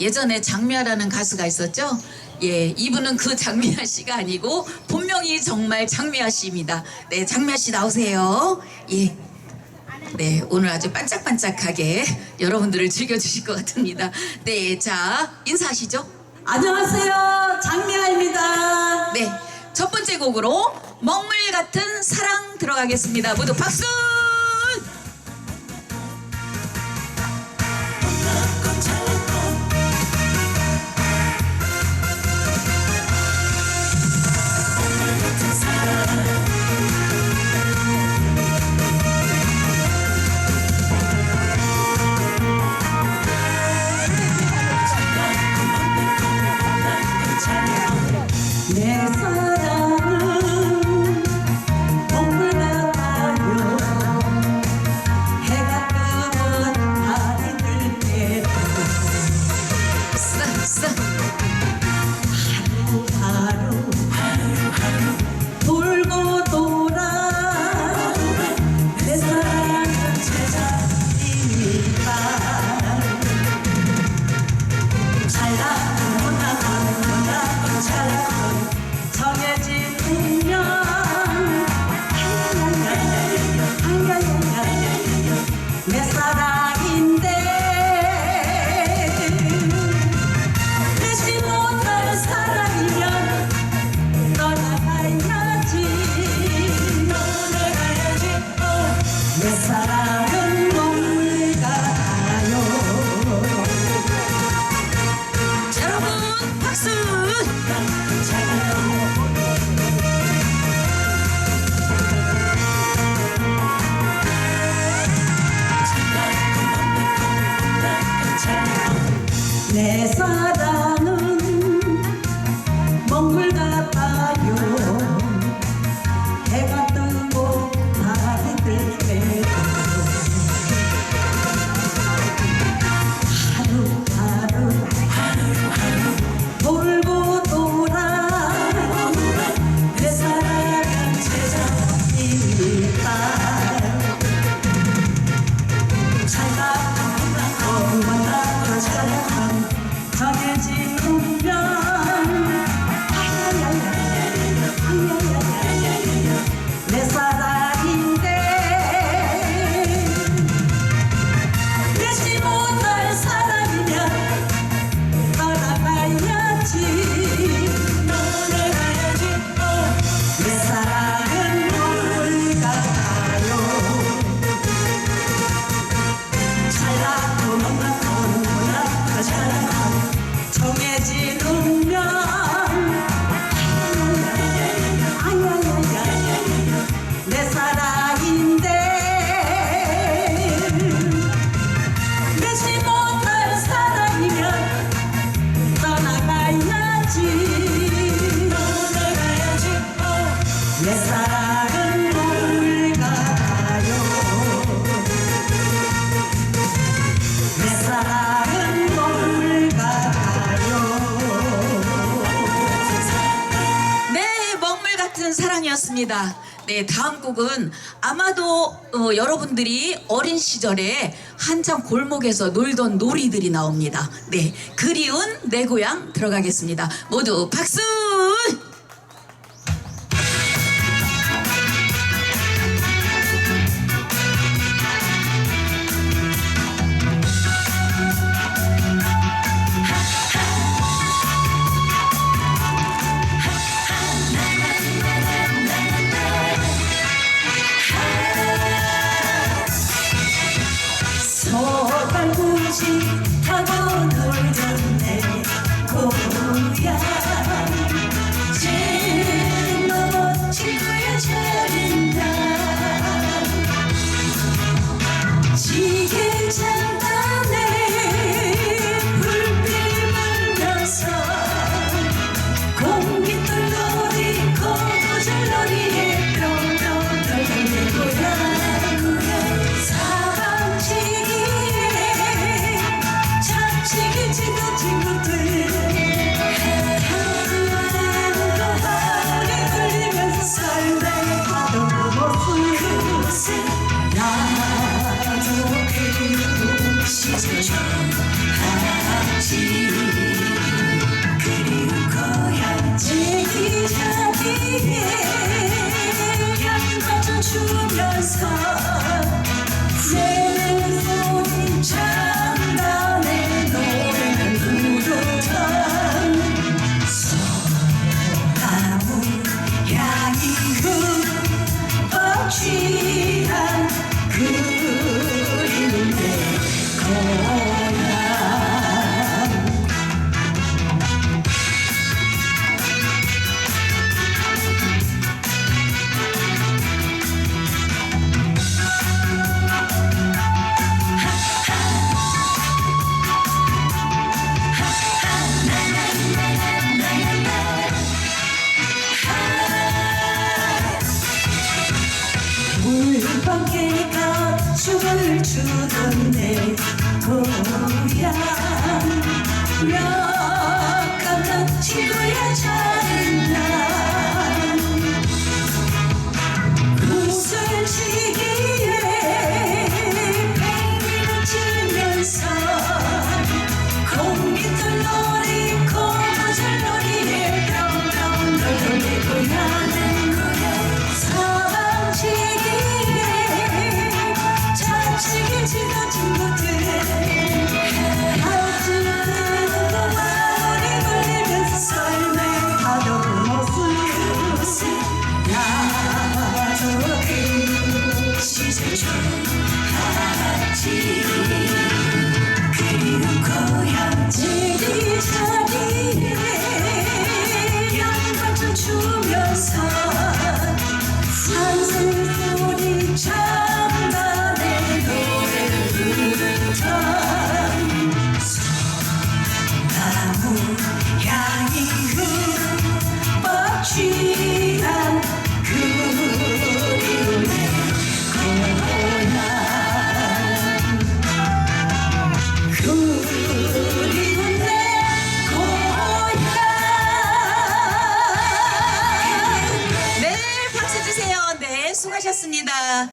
예전에 장미아라는 가수가 있었죠. 예, 이분은 그 장미아 씨가 아니고 본명이 정말 장미아 씨입니다. 네, 장미아 씨 나오세요. 예. 네, 오늘 아주 반짝반짝하게 여러분들을 즐겨주실 것 같습니다. 네, 자, 인사하시죠. 안녕하세요. 장미아입니다. 네, 첫 번째 곡으로 먹물 같은 사랑 들어가겠습니다. 모두 박수! 내 사랑이었습니다. 네, 다음 곡은 아마도 어, 여러분들이 어린 시절에 한참 골목에서 놀던 놀이들이 나옵니다. 네, 그리운 내 고향 들어가겠습니다. 모두 박수! 서갈구지 타고 놀던 şu yaz kar 주던 내 고향 몇 가닥 치워야죠 지리산.